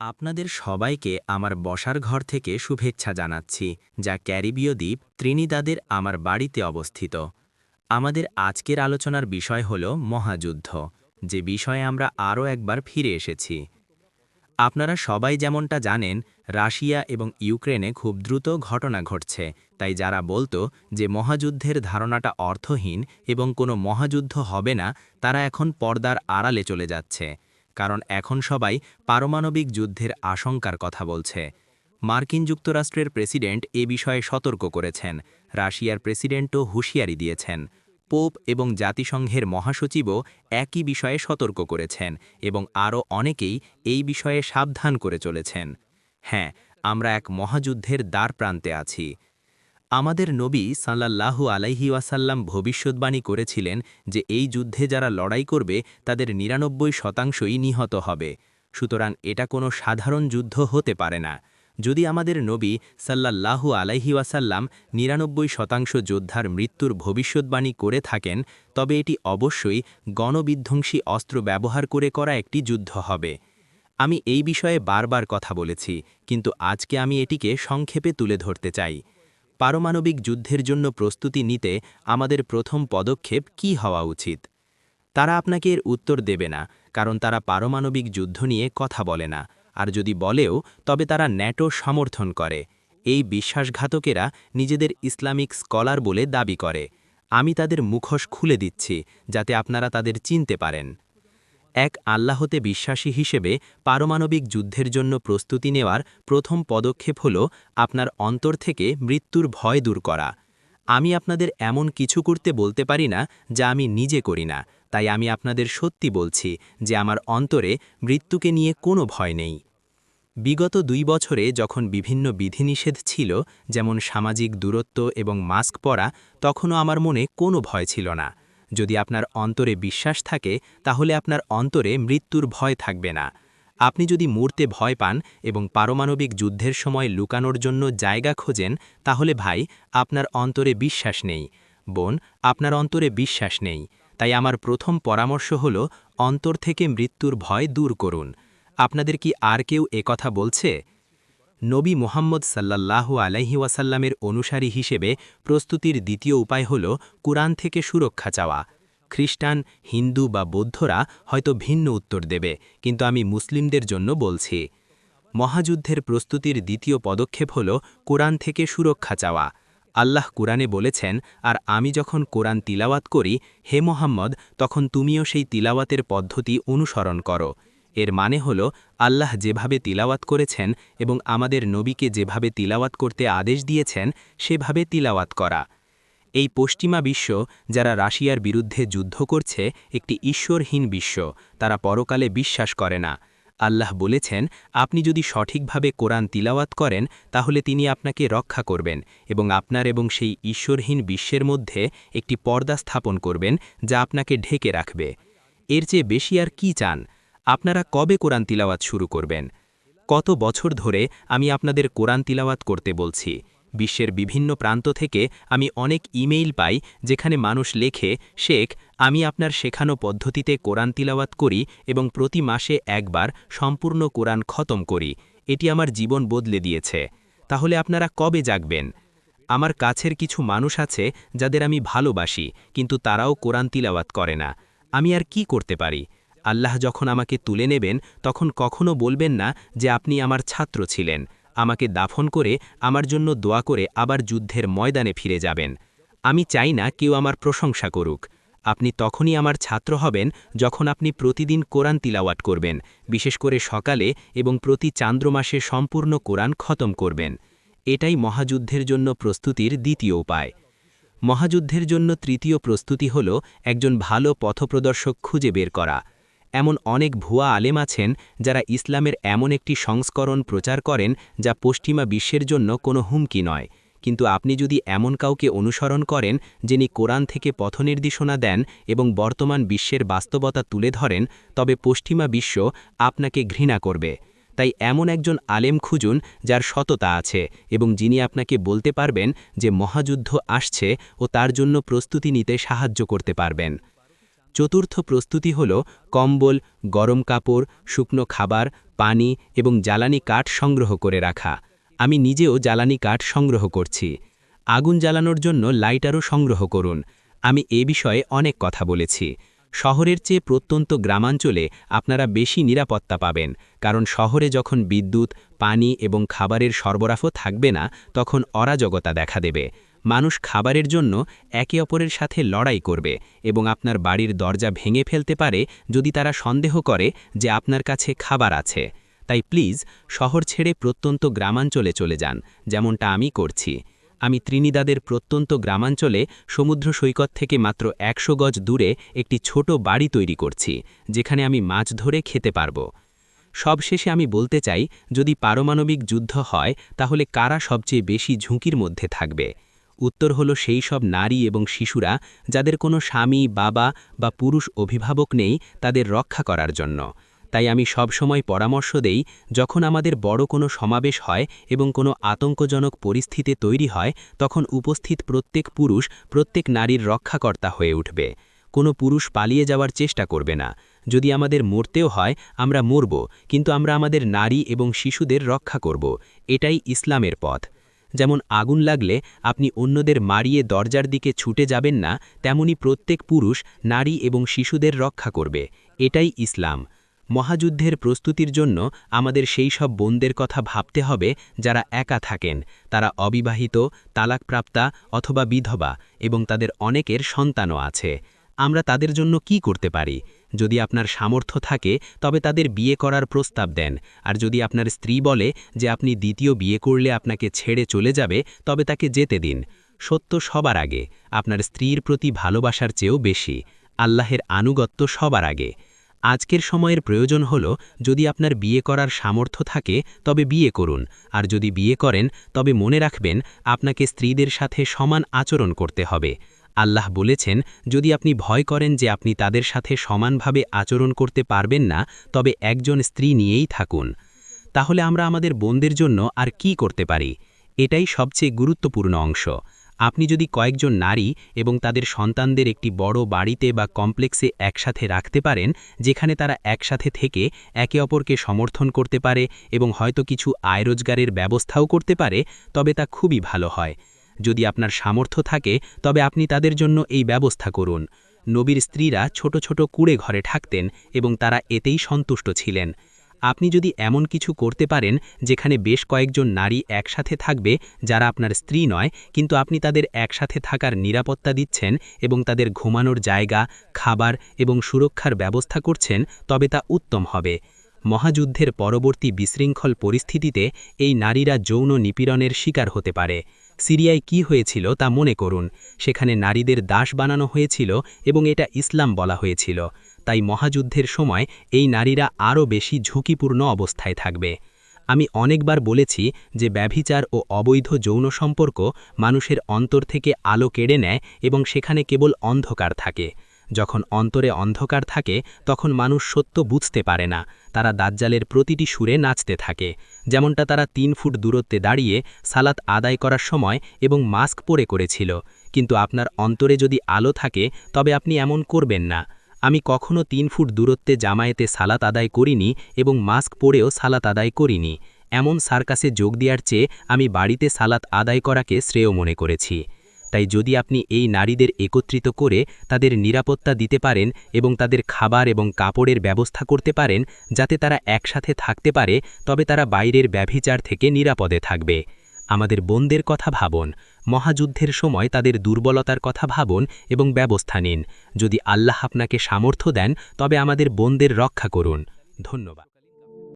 আপনাদের সবাইকে আমার বসার ঘর থেকে শুভেচ্ছা জানাচ্ছি, যা ক্যারিবীয় দ্বীপ ত্রিনিদাদের আমার বাড়িতে অবস্থিত। আমাদের আজকের আলোচনার বিষয় হল মহাযুদ্ধ, যে বিষয়ে আমরা আরও একবার ফিরে এসেছি। আপনারা সবাই যেমনটা জানেন, রাশিয়া এবং ইউক্রেনে খুব দ্রুত ঘটনা ঘটছে, তাই যারা বলতো যে মহাযুদ্ধের ধারণাটা অর্থহীন এবং কোনো মহাযুদ্ধ হবে না, তারা এখন পর্দার আড়ালে চলে যাচ্ছে। কারণ এখন সবাই পারমাণবিক যুদ্ধের আশঙ্কার কথা বলছে। মার্কিন যুক্তরাষ্ট্রের প্রেসিডেন্ট এ বিষয়ে সতর্ক করেছেন। রাশিয়ার প্রেসিডেন্টও হুঁশিয়ারি দিয়েছেন। পোপ এবং জাতিসংঘের মহাসচিবও একই বিষয়ে সতর্ক করেছেন এবং আরও অনেকেই এই বিষয়ে সাবধান করে চলেছেন। হ্যাঁ আমরা এক মহাযুদ্ধের দ্বার প্রান্তে আছি। আমাদের নবী সাল্লাল্লাহু আলাইহি ওয়াসাল্লাম ভবিষ্যৎবাণী করেছিলেন যে এই যুদ্ধে যারা লড়াই করবে, তাদের নিরানব্বই শতাংশই নিহত হবে। সুতরাং এটা কোনো সাধারণ যুদ্ধ হতে পারে না। যদি আমাদের নবী সাল্লাল্লাহু আলাইহি ওয়াসাল্লাম নিরানব্বই শতাংশ যোদ্ধার মৃত্যুর ভবিষ্যৎবাণী করে থাকেন, তবে এটি অবশ্যই গণবিধ্বংসী অস্ত্র ব্যবহার করে করা একটি যুদ্ধ হবে। আমি এই বিষয়ে বারবার কথা বলেছি, কিন্তু আজকে আমি এটিকে সংক্ষেপে তুলে ধরতে চাই। পারমাণবিক যুদ্ধের জন্য প্রস্তুতি নিতে আমাদের প্রথম পদক্ষেপ কি হওয়া উচিত? তারা আপনাকে এর উত্তর দেবে না, কারণ তারা পারমাণবিক যুদ্ধ নিয়ে কথা বলে না। আর যদি বলেও, তবে তারা ন্যাটো সমর্থন করে। এই বিশ্বাসঘাতকেরা নিজেদের ইসলামিক স্কলার বলে দাবি করে। আমি তাদের মুখোশ খুলে দিচ্ছি, যাতে আপনারা তাদের চিনতে পারেন। এক আল্লাহতে বিশ্বাসী হিসেবে পারমাণবিক যুদ্ধের জন্য প্রস্তুতি নেওয়ার প্রথম পদক্ষেপ হল আপনার অন্তর থেকে মৃত্যুর ভয় দূর করা। আমি আপনাদের এমন কিছু করতে বলতে পারি না যা আমি নিজে করি না, তাই আমি আপনাদের সত্যি বলছি যে আমার অন্তরে মৃত্যুকে নিয়ে কোনো ভয় নেই। বিগত দুই বছরে যখন বিভিন্ন বিধিনিষেধ ছিল, যেমন সামাজিক দূরত্ব এবং মাস্ক পরা, তখনও আমার মনে কোনো ভয় ছিল না। যদি আপনার অন্তরে বিশ্বাস থাকে, তাহলে আপনার অন্তরে মৃত্যুর ভয় থাকবে না। আপনি যদি মূর্তে ভয় পান এবং পারমাণবিক যুদ্ধের সময় লুকানোর জন্য জায়গা খোঁজেন, তাহলে ভাই, আপনার অন্তরে বিশ্বাস নেই। বোন, আপনার অন্তরে বিশ্বাস নেই। তাই আমার প্রথম পরামর্শ হল, অন্তর থেকে মৃত্যুর ভয় দূর করুন। আপনাদের কি আর কেউ কথা বলছে? নবী মোহাম্মদ সাল্লাল্লাহু আলাইহি ওয়াসাল্লামের অনুসারী হিসেবে প্রস্তুতির দ্বিতীয় উপায় হল কুরআন থেকে সুরক্ষা চাওয়া। খ্রিস্টান, হিন্দু বা বৌদ্ধরা হয়তো ভিন্ন উত্তর দেবে, কিন্তু আমি মুসলিমদের জন্য বলছি। মহাযুদ্ধের প্রস্তুতির দ্বিতীয় পদক্ষেপ হল কোরআন থেকে সুরক্ষা চাওয়া। আল্লাহ কুরআনে বলেছেন, আর আমি যখন কোরআন তিলাওয়াত করি, হে মোহাম্মদ, তখন তুমিও সেই তিলাওয়াতের পদ্ধতি অনুসরণ করো। এর মানে হল, আল্লাহ যেভাবে তিলাওয়াত করেছেন এবং আমাদের নবীকে যেভাবে তিলাওয়াত করতে আদেশ দিয়েছেন, সেভাবে তিলাওয়াত করা। এই পশ্চিমা বিশ্ব, যারা রাশিয়ার বিরুদ্ধে যুদ্ধ করছে, একটি ঈশ্বরহীন বিশ্ব, তারা পরকালে বিশ্বাস করে না। আল্লাহ বলেছেন, আপনি যদি সঠিকভাবে কোরআন তিলাওয়াত করেন, তাহলে তিনি আপনাকে রক্ষা করবেন এবং আপনার এবং সেই ঈশ্বরহীন বিশ্বের মধ্যে একটি পর্দা স্থাপন করবেন, যা আপনাকে ঢেকে রাখবে। এর চেয়ে বেশি আর কি চান? আপনারা কবে কোরআন তিলাওয়াত শুরু করবেন? কত বছর ধরে আমি আপনাদের কোরআন তিলাওয়াত করতে বলছি। বিশ্বের বিভিন্ন প্রান্ত থেকে আমি অনেক ইমেইল পাই যেখানে মানুষ লেখে, শেখ, আমি আপনার শেখানো পদ্ধতিতে কোরআন তিলাওয়াত করি এবং প্রতি মাসে একবার সম্পূর্ণ কোরআন খতম করি। এটি আমার জীবন বদলে দিয়েছে। তাহলে আপনারা কবে জাগবেন? আমার কাছের কিছু মানুষ আছে যাদের আমি ভালোবাসি, কিন্তু তারাও কোরআন তিলাওয়াত করে না। আমি আর কি করতে পারি? আল্লাহ যখন আমাকে তুলে নেবেন, তখন কখনো বলবেন না যে আপনি আমার ছাত্র ছিলেন। আমাকে দাফন করে, আমার জন্য দোয়া করে আবার যুদ্ধের ময়দানে ফিরে যাবেন। আমি চাই না কেউ আমার প্রশংসা করুক। আপনি তখনই আমার ছাত্র হবেন যখন আপনি প্রতিদিন কোরআন তিলাওয়াট করবেন, বিশেষ করে সকালে এবং প্রতি চান্দ্রমাসে সম্পূর্ণ কোরআন খতম করবেন। এটাই মহাযুদ্ধের জন্য প্রস্তুতির দ্বিতীয় উপায়। মহাযুদ্ধের জন্য তৃতীয় প্রস্তুতি হল একজন ভালো পথপ্রদর্শক খুঁজে বের করা। এমন অনেক ভুয়া আলেম আছেন যারা ইসলামের এমন একটি সংস্করণ প্রচার করেন যা পশ্চিমা বিশ্বের জন্য কোনো হুমকি নয়। কিন্তু আপনি যদি এমন কাউকে অনুসরণ করেন যিনি কোরআন থেকে পথনির্দেশনা দেন এবং বর্তমান বিশ্বের বাস্তবতা তুলে ধরেন, তবে পশ্চিমা বিশ্ব আপনাকে ঘৃণা করবে। তাই এমন একজন আলেম খুঁজুন যার সততা আছে এবং যিনি আপনাকে বলতে পারবেন যে মহাযুদ্ধ আসছে ও তার জন্য প্রস্তুতি নিতে সাহায্য করতে পারবেন। চতুর্থ প্রস্তুতি হল কম্বল, গরম কাপড়, শুকনো খাবার, পানি এবং জ্বালানি কাঠ সংগ্রহ করে রাখা। আমি নিজেও জ্বালানি কাঠ সংগ্রহ করছি। আগুন জ্বালানোর জন্য লাইটারও সংগ্রহ করুন। আমি এ বিষয়ে অনেক কথা বলেছি। শহরের চেয়ে প্রত্যন্ত গ্রামাঞ্চলে আপনারা বেশি নিরাপত্তা পাবেন, কারণ শহরে যখন বিদ্যুৎ, পানি এবং খাবারের সরবরাহ থাকবে না, তখন অরাজকতা দেখা দেবে। মানুষ খাবারের জন্য একে অপরের সাথে লড়াই করবে এবং আপনার বাড়ির দরজা ভেঙে ফেলতে পারে যদি তারা সন্দেহ করে যে আপনার কাছে খাবার আছে। তাই প্লিজ শহর ছেড়ে প্রত্যন্ত গ্রামাঞ্চলে চলে যান, যেমনটা আমি করছি। আমি ত্রিনিদাদের প্রত্যন্ত গ্রামাঞ্চলে সমুদ্র সৈকত থেকে মাত্র একশো গজ দূরে একটি ছোট বাড়ি তৈরি করছি, যেখানে আমি মাছ ধরে খেতে পারব। সবশেষে আমি বলতে চাই, যদি পারমাণবিক যুদ্ধ হয়, তাহলে কারা সবচেয়ে বেশি ঝুঁকির মধ্যে থাকবে? উত্তর হলো সেই সব নারী এবং শিশুরা যাদের কোনো স্বামী, বাবা বা পুরুষ অভিভাবক নেই তাদের রক্ষা করার জন্য। তাই আমি সবসময় পরামর্শ দেই, যখন আমাদের বড় কোনো সমাবেশ হয় এবং কোনো আতঙ্কজনক পরিস্থিতি তৈরি হয়, তখন উপস্থিত প্রত্যেক পুরুষ, প্রত্যেক নারীর রক্ষাকর্তা হয়ে উঠবে। কোনো পুরুষ পালিয়ে যাওয়ার চেষ্টা করবে না। যদি আমাদের মরতেও হয়, আমরা মরব, কিন্তু আমরা আমাদের নারী এবং শিশুদের রক্ষা করব। এটাই ইসলামের পথ। যেমন আগুন লাগলে আপনি অন্যদের মারিয়ে দরজার দিকে ছুটে যাবেন না, তেমনি প্রত্যেক পুরুষ নারী এবং শিশুদের রক্ষা করবে। এটাই ইসলাম। মহাযুদ্ধের প্রস্তুতির জন্য আমাদের সেই সব বোনদের কথা ভাবতে হবে যারা একা থাকেন। তারা অবিবাহিত, তালাকপ্রাপ্তা অথবা বিধবা এবং তাদের অনেকের সন্তানও আছে। আমরা তাদের জন্য কি করতে পারি? যদি আপনার সামর্থ্য থাকে, তবে তাদের বিয়ে করার প্রস্তাব দেন। আর যদি আপনার স্ত্রী বলে যে আপনি দ্বিতীয় বিয়ে করলে আপনাকে ছেড়ে চলে যাবে, তবে তাকে যেতে দিন। সত্য সবার আগে। আপনার স্ত্রীর প্রতি ভালোবাসার চেয়েও বেশি। আল্লাহের আনুগত্য সবার আগে। আজকের সময়ের প্রয়োজন হল, যদি আপনার বিয়ে করার সামর্থ্য থাকে, তবে বিয়ে করুন। আর যদি বিয়ে করেন, তবে মনে রাখবেন, আপনাকে স্ত্রীদের সাথে সমান আচরণ করতে হবে। আল্লাহ বলেছেন, যদি আপনি ভয় করেন যে আপনি তাদের সাথে সমানভাবে আচরণ করতে পারবেন না, তবে একজন স্ত্রী নিয়েই থাকুন। তাহলে আমরা আমাদের বোনদের জন্য আর কি করতে পারি? এটাই সবচেয়ে গুরুত্বপূর্ণ অংশ। আপনি যদি কয়েকজন নারী এবং তাদের সন্তানদের একটি বড় বাড়িতে বা কমপ্লেক্সে একসাথে রাখতে পারেন, যেখানে তারা একসাথে থেকে একে অপরকে সমর্থন করতে পারে এবং হয়তো কিছু আয় রোজগারের ব্যবস্থাও করতে পারে, তবে তা খুবই ভালো হয়। যদি আপনার সামর্থ্য থাকে, তবে আপনি তাদের জন্য এই ব্যবস্থা করুন। নবীর স্ত্রীরা ছোট ছোট কুড়ে ঘরে থাকতেন এবং তারা এতেই সন্তুষ্ট ছিলেন। আপনি যদি এমন কিছু করতে পারেন, যেখানে বেশ কয়েকজন নারী একসাথে থাকবে, যারা আপনার স্ত্রী নয়, কিন্তু আপনি তাদের একসাথে থাকার নিরাপত্তা দিচ্ছেন এবং তাদের ঘুমানোর জায়গা, খাবার এবং সুরক্ষার ব্যবস্থা করছেন, তবে তা উত্তম হবে। মহাযুদ্ধের পরবর্তী বিশৃঙ্খল পরিস্থিতিতে এই নারীরা যৌন নিপীড়নের শিকার হতে পারে। সিরিয়ায় কি হয়েছিল তা মনে করুন। সেখানে নারীদের দাস বানানো হয়েছিল এবং এটা ইসলাম বলা হয়েছিল। তাই মহাযুদ্ধের সময় এই নারীরা আরও বেশি ঝুঁকিপূর্ণ অবস্থায় থাকবে। আমি অনেকবার বলেছি যে ব্যভিচার ও অবৈধ যৌন সম্পর্ক মানুষের অন্তর থেকে আলো কেড়ে নেয় এবং সেখানে কেবল অন্ধকার থাকে। যখন অন্তরে অন্ধকার থাকে, তখন মানুষ সত্য বুঝতে পারে না। তারা দাজ্জালের প্রতিটি সুরে নাচতে থাকে। যেমনটা তারা তিন ফুট দূরত্বে দাঁড়িয়ে সালাত আদায় করার সময় এবং মাস্ক পরে করেছিল। কিন্তু আপনার অন্তরে যদি আলো থাকে, তবে আপনি এমন করবেন না। আমি কখনও তিন ফুট দূরত্বে জামায়েতে সালাত আদায় করিনি এবং মাস্ক পরেও সালাত আদায় করিনি। এমন সার্কাসে যোগ দেওয়ার চেয়ে আমি বাড়িতে সালাত আদায় করাকে শ্রেয় মনে করেছি। তাই যদি আপনি এই নারীদের একত্রিত করে তাদের নিরাপত্তা দিতে পারেন এবং তাদের খাবার এবং কাপড়ের ব্যবস্থা করতে পারেন, যাতে তারা একসাথে থাকতে পারে, তবে তারা বাইরের ব্যভিচার থেকে নিরাপদে থাকবে। আমাদের বোনদের কথা ভাবুন, মহাযুদ্ধের সময় তাদের দুর্বলতার কথা ভাবুন এবং ব্যবস্থা নিন। যদি আল্লাহ আপনাকে সামর্থ্য দেন, তবে আমাদের বোনদের রক্ষা করুন। ধন্যবাদ।